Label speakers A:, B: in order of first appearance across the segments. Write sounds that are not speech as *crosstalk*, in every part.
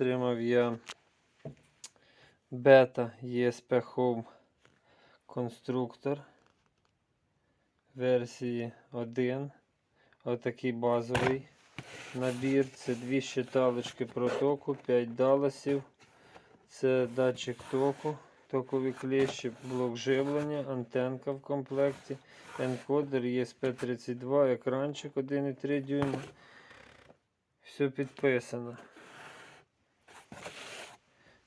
A: Отримав я бета ESP Home конструктор версії 1. Отакий базовий набір. Це дві щиталочки протоку, 5 даласів. Це датчик току, токові клещі, блок живлення, антенка в комплекті, енкодер ESP32, екранчик 1,3 дюйма. Все підписано.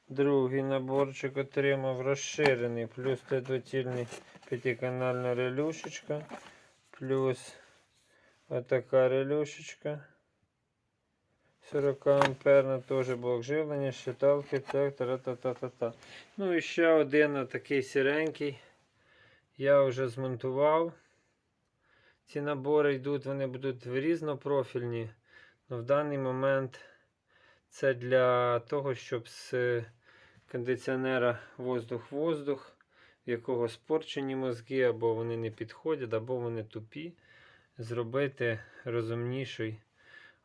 A: Другий наборчик отримав розширений, плюс тетотільний п'ятиканальна релюшечка, плюс отака релюшечка. 40 амперна теж блок живлення, щиталки, так, та-та-та-та-та. Ну і ще один такий сіренький. Я вже змонтував. Ці набори йдуть, вони будуть різнопрофільні. але в даний момент це для того, щоб з кондиціонера воздух-воздух, в якого спорчені мозги, або вони не підходять, або вони тупі, зробити розумніший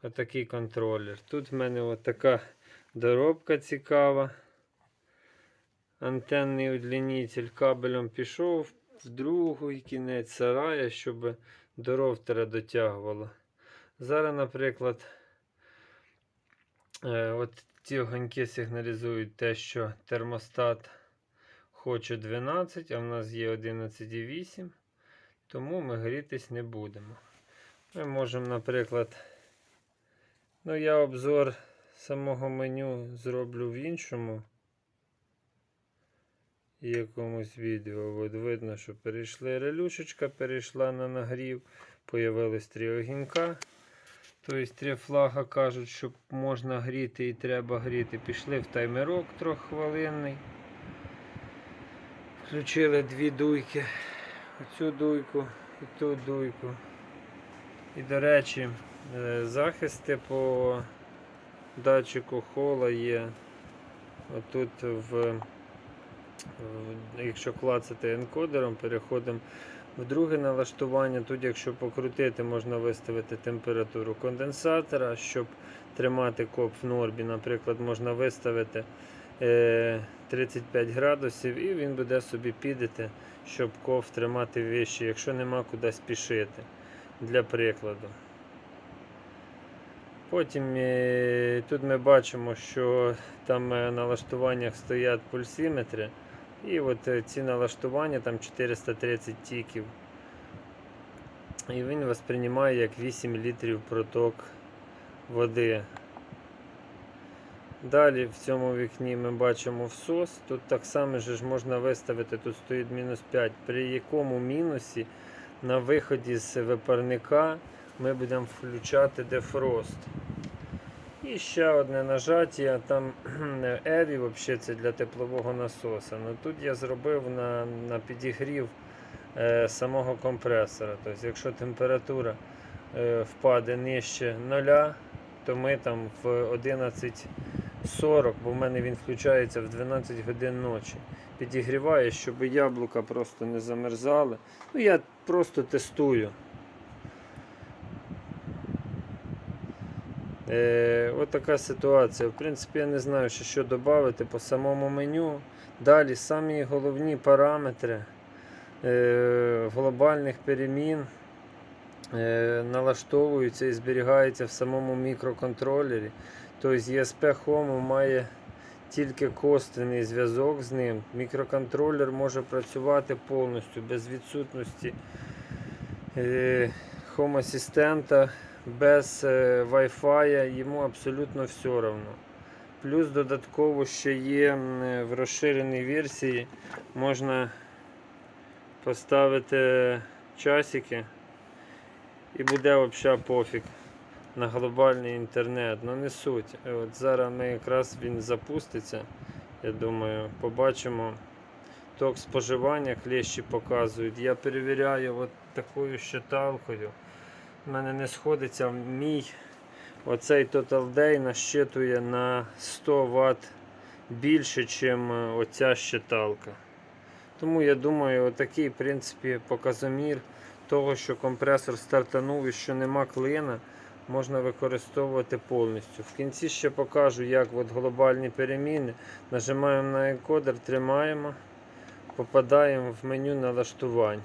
A: отакий контролер. Тут в мене отака доробка цікава. Антенний удлінитель кабелем пішов в другий кінець сарая, щоб до роутера дотягувало. Зараз, наприклад, от ці огоньки сигналізують те, що термостат хоче 12, а в нас є 11,8, тому ми грітись не будемо. Ми можемо, наприклад, ну я обзор самого меню зроблю в іншому якомусь відео. От видно, що перейшли релюшечка, перейшла на нагрів, появились три огінька. Тобто три флага кажуть, що можна гріти і треба гріти. Пішли в таймерок трьоххвилинний. Включили дві дуйки. Оцю дуйку і ту дуйку. І, до речі, е, захисти по датчику хола є. Отут в, якщо клацати енкодером, переходимо друге налаштування. Тут, якщо покрутити, можна виставити температуру конденсатора, щоб тримати коп в нормі. Наприклад, можна виставити е, 35 градусів і він буде собі підати, щоб ков тримати вищий, якщо нема куди спішити. Для прикладу. Потім е, тут ми бачимо, що там е, на налаштуваннях стоять пульсиметри. І от е, ці налаштування там 430 тіків. І він восприймає як 8 літрів проток води. Далі в цьому вікні ми бачимо всос. Тут так само ж можна виставити, тут стоїть мінус 5, при якому мінусі на виході з випарника ми будемо включати дефрост. І ще одне нажаття, там *clears throat* Еві взагалі це для теплового насоса. Ну, Тут я зробив на на підігрів е, самого компресора. Тобто, Якщо температура е, впаде нижче 0, то ми там в 11.40, бо в мене він включається в 12 годин ночі. Підігріває, щоб яблука просто не замерзали. Ну, Я просто тестую. Е, Ось така ситуація. В принципі, я не знаю, що додати по самому меню. Далі самі головні параметри е, глобальних перемін е, налаштовуються і зберігаються в самому мікроконтролері. Тобто ESP Home має тільки косвений зв'язок з ним. Мікроконтролер може працювати повністю без відсутності е, Home асистента без е, Wi-Fi йому абсолютно все одно. Плюс додатково ще є в розширеній версії можна поставити часики і буде взагалі пофіг на глобальний інтернет. Ну не суть. От Зараз ми якраз він запуститься. Я думаю, побачимо ток споживання, клещі показують. Я перевіряю от такою щиталкою. У мене не сходиться мій оцей Total Day нащитує на 100 Вт більше, ніж оця щиталка. Тому я думаю, отакий в принципі, показомір того, що компресор стартанув і що нема клина, можна використовувати повністю. В кінці ще покажу, як от глобальні переміни. Нажимаємо на енкодер, тримаємо, попадаємо в меню налаштувань.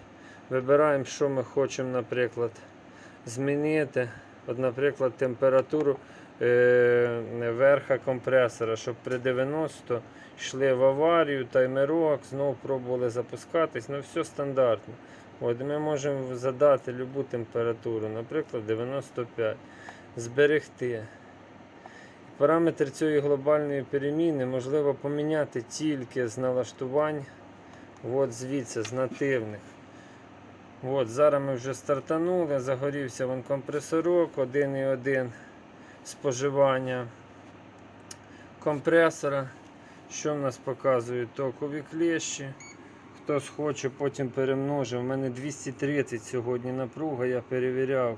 A: Вибираємо, що ми хочемо, наприклад, змінити. От, наприклад, температуру е, верха компресора, щоб при 90 йшли в аварію, таймерок, знову пробували запускатись. Ну, все стандартно. От, ми можемо задати любу температуру, наприклад, 95. Зберегти. Параметр цієї глобальної переміни можливо поміняти тільки з налаштувань. От звідси, з нативних. От, зараз ми вже стартанули, загорівся вон компресорок, 1,1 споживання компресора. Що в нас показують? Токові клещі. Хтось хоче, потім перемножив. У мене 230 сьогодні напруга, я перевіряв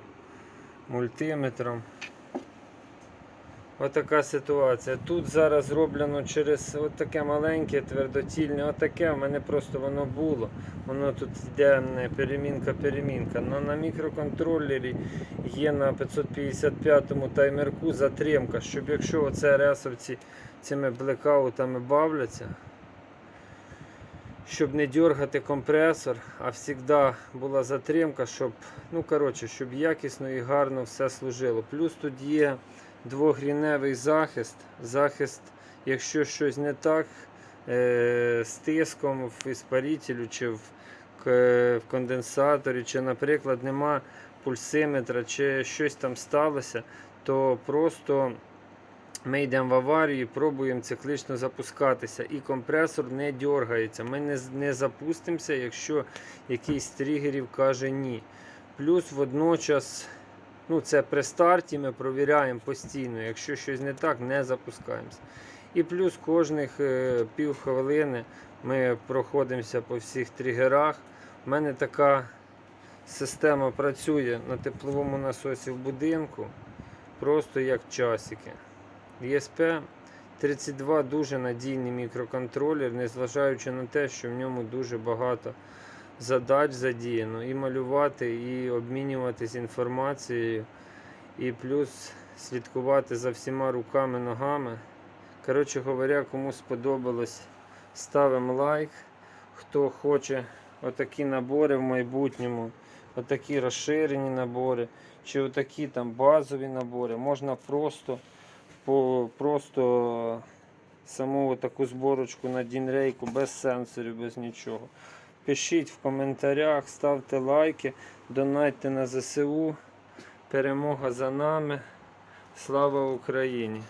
A: мультиметром. Отака ситуація. Тут зараз зроблено через отаке маленьке, твердотільне, отаке, в мене просто воно було. Воно тут йде перемінка-перемінка. Но на мікроконтролері є на 555-му таймерку затримка, щоб якщо оце ресовці цими блекаутами бавляться, щоб не дергати компресор, а завжди була затримка, щоб, ну коротше, щоб якісно і гарно все служило. Плюс тут є двогріневий захист. Захист, якщо щось не так е, з тиском в іспарителю чи в, конденсаторі, чи, наприклад, нема пульсиметра, чи щось там сталося, то просто ми йдемо в аварію, і пробуємо циклично запускатися, і компресор не дергається. Ми не, не запустимося, якщо якийсь тригерів каже ні. Плюс водночас, ну це при старті ми провіряємо постійно. Якщо щось не так, не запускаємося. І плюс кожних е, пів хвилини ми проходимося по всіх тригерах. У мене така система працює на тепловому насосі в будинку, просто як часики. ESP 32 дуже надійний мікроконтролер, незважаючи на те, що в ньому дуже багато задач задіяно. І малювати, і обмінюватись інформацією, і плюс слідкувати за всіма руками, ногами. Коротше говоря, кому сподобалось, ставимо лайк. Хто хоче отакі набори в майбутньому, отакі розширені набори, чи отакі там базові набори, можна просто по просто саму таку зборочку на дінрейку без сенсорів, без нічого. Пишіть в коментарях, ставте лайки, донайте на ЗСУ. Перемога за нами. Слава Україні!